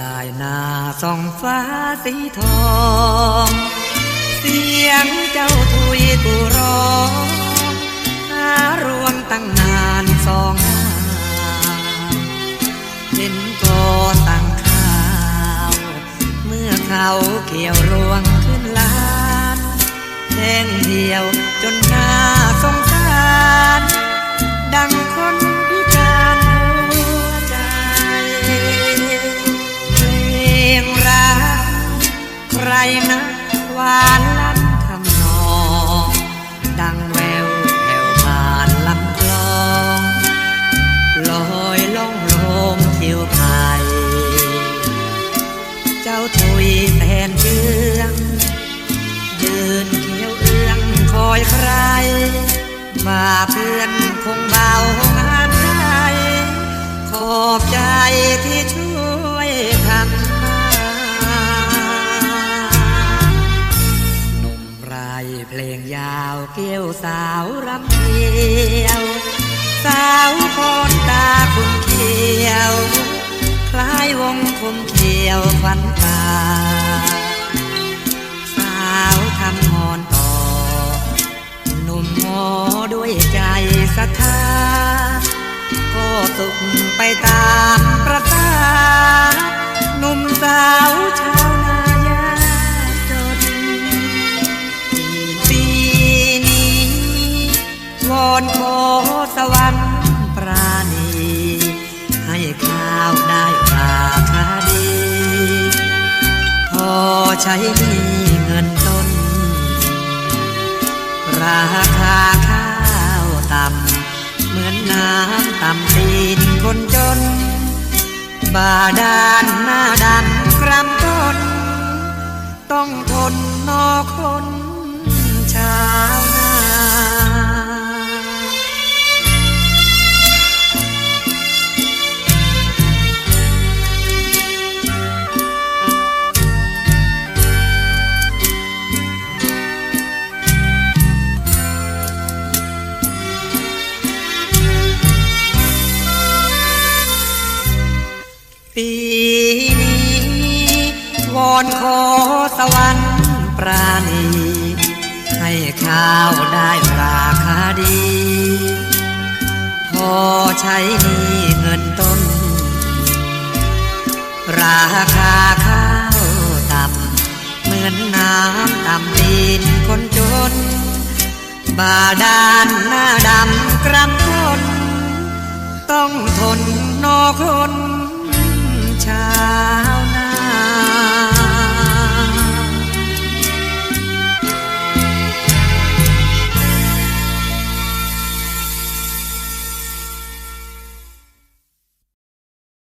ลายนาส่องฟ้าสีทอง เสียงเจ้าทุยกูร้องหารวงตั้งนานสองหาเห็นก็ตั้งข้าว เมื่อเขาเกี่ยวรวงขึ้นลานแทงเดียว อยล่องลมทิวไทยเจ้าทุยแทนเจืองยืนเขียวเอื้องคอยใคร มาเพื่อนคงเบางานไทยขอบใจที่ช่วยทำมาหนุ่มไรเพลงยาวเกี่ยวสาวรำเกียว สาวพรตาคุณเขียว คล้ายวงคมเขียวฟันตาสาวทำหอนต่อ หนุ่มงอด้วยใจศรัทธาก็สุขไปตา ใช้มีเงินต้น ราคาข้าวต่ำ เหมือนน้ำต่ำตีนคนจน บาดาลหน้าดำ อนขอสวรรค์ปราณี ให้ข้าวได้ราคาดี พอใช้นี้เงินต้น ราคาข้าวต่ำเหมือนน้ำต่ำดินคนจน บาดาลหน้าดำ